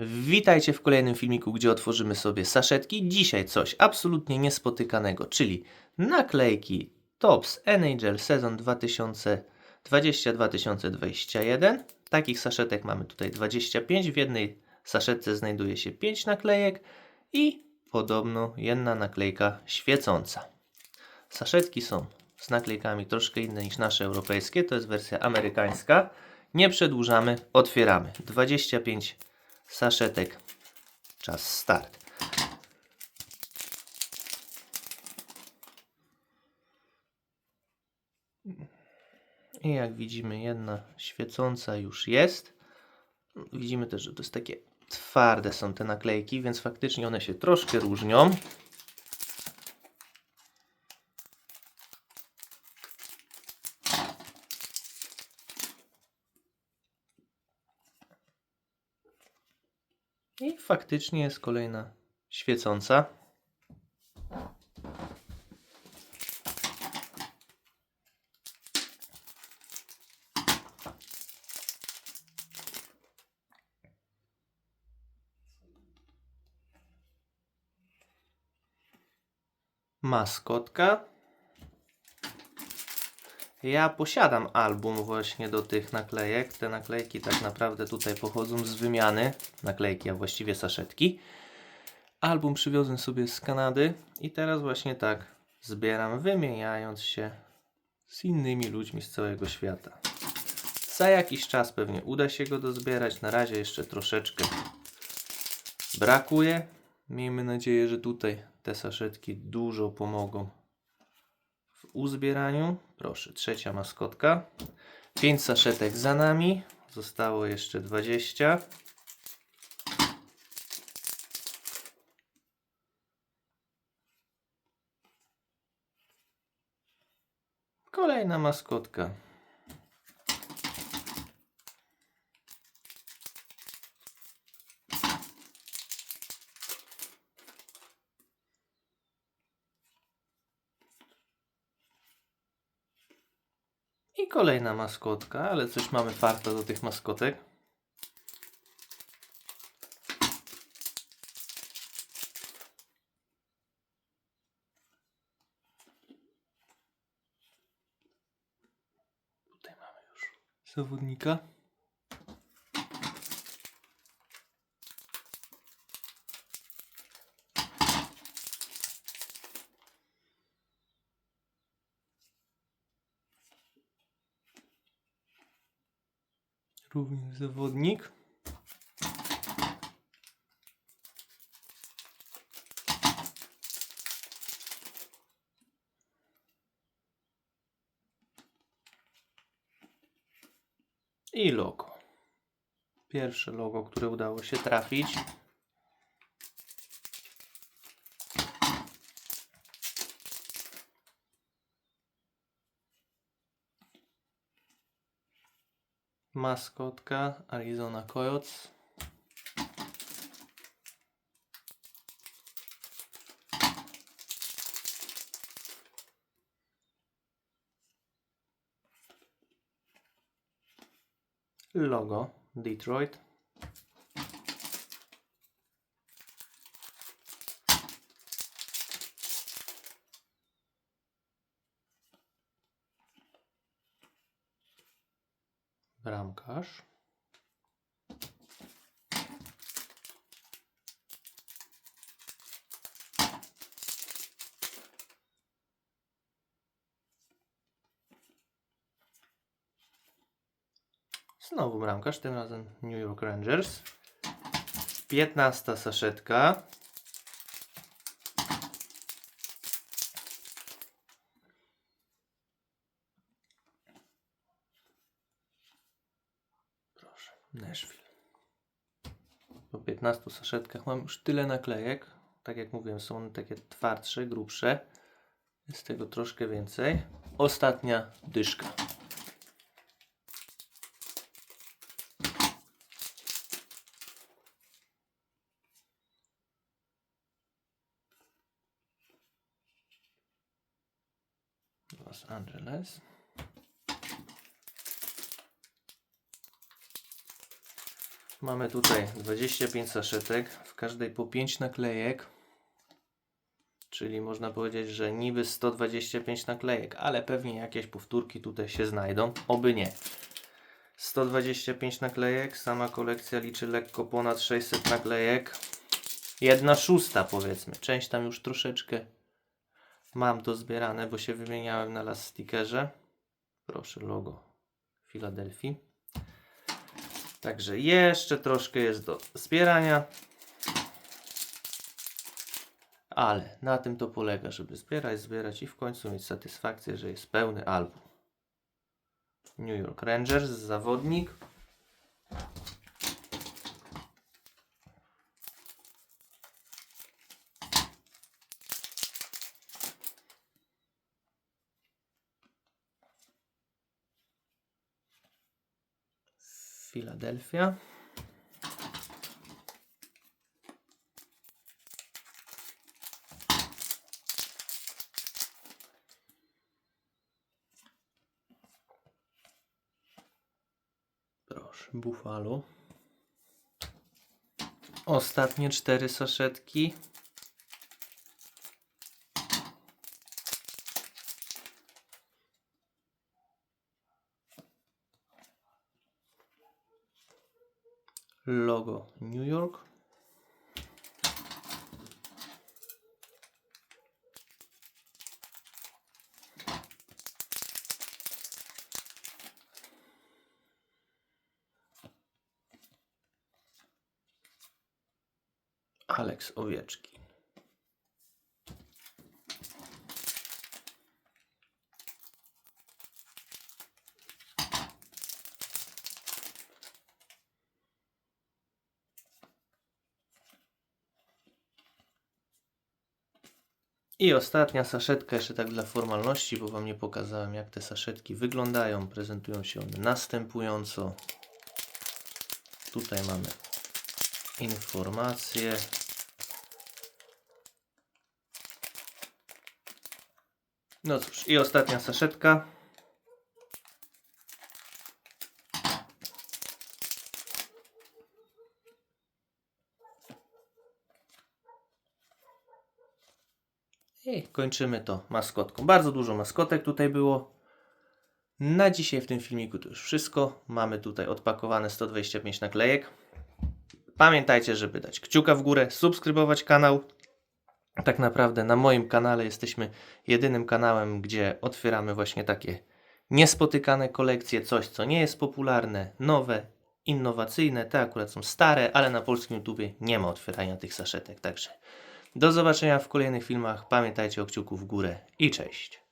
Witajcie w kolejnym filmiku, gdzie otworzymy sobie saszetki. Dzisiaj coś absolutnie niespotykanego, czyli naklejki Tops NHL sezon 2020-2021. Takich saszetek mamy tutaj 25. W jednej saszetce znajduje się 5 naklejek i podobno jedna naklejka świecąca. Saszetki są z naklejkami troszkę inne niż nasze europejskie, to jest wersja amerykańska. Nie przedłużamy, otwieramy. 25 saszetek. Czas start. I jak widzimy, jedna świecąca już jest. Widzimy też, że to jest takie twarde są te naklejki, więc faktycznie one się troszkę różnią. I faktycznie jest kolejna świecąca. Maskotka. Ja posiadam album właśnie do tych naklejek. Te naklejki tak naprawdę tutaj pochodzą z wymiany. Naklejki, a właściwie saszetki. Album przywiozłem sobie z Kanady i teraz właśnie tak zbieram, wymieniając się z innymi ludźmi z całego świata. Za jakiś czas pewnie uda się go dozbierać. Na razie jeszcze troszeczkę brakuje. Miejmy nadzieję, że tutaj te saszetki dużo pomogą uzbieraniu. Proszę, trzecia maskotka. 5 saszetek za nami. Zostało jeszcze 20. Kolejna maskotka. I kolejna maskotka, ale coś mamy farta do tych maskotek. Tutaj mamy już zawodnika. Również zawodnik. I logo. Pierwsze logo, które udało się trafić. Maskotka Arizona Coyotes. Logo Detroit. Bramkarz. Znowu bramkarz, tym razem New York Rangers. 15 saszetka. Proszę, Nashville. Po 15 saszetkach mam już tyle naklejek. Tak jak mówiłem, są one takie twardsze, grubsze. Jest tego troszkę więcej. Ostatnia dyszka. Los Angeles. Mamy tutaj 25 saszetek, w każdej po 5 naklejek. Czyli można powiedzieć, że niby 125 naklejek, ale pewnie jakieś powtórki tutaj się znajdą. Oby nie. 125 naklejek, sama kolekcja liczy lekko ponad 600 naklejek. Jedna szósta powiedzmy. Część tam już troszeczkę mam dozbierane, bo się wymieniałem na last stickerze. Proszę, logo Filadelfii. Także jeszcze troszkę jest do zbierania. Ale na tym to polega, żeby zbierać, zbierać i w końcu mieć satysfakcję, że jest pełny album. New York Rangers, zawodnik. Filadelfia. Proszę, Buffalo. Ostatnie cztery saszetki. Logo New York. Alex Owieczki. I ostatnia saszetka, jeszcze tak dla formalności, bo Wam nie pokazałem, jak te saszetki wyglądają. Prezentują się one następująco. Tutaj mamy informacje. No cóż, i ostatnia saszetka. I kończymy to maskotką. Bardzo dużo maskotek tutaj było. Na dzisiaj w tym filmiku to już wszystko. Mamy tutaj odpakowane 125 naklejek. Pamiętajcie, żeby dać kciuka w górę, subskrybować kanał. Tak naprawdę na moim kanale jesteśmy jedynym kanałem, gdzie otwieramy właśnie takie niespotykane kolekcje, coś co nie jest popularne, nowe, innowacyjne. Te akurat są stare, ale na polskim YouTubie nie ma otwierania tych saszetek. Także do zobaczenia w kolejnych filmach. Pamiętajcie o kciuku w górę i cześć.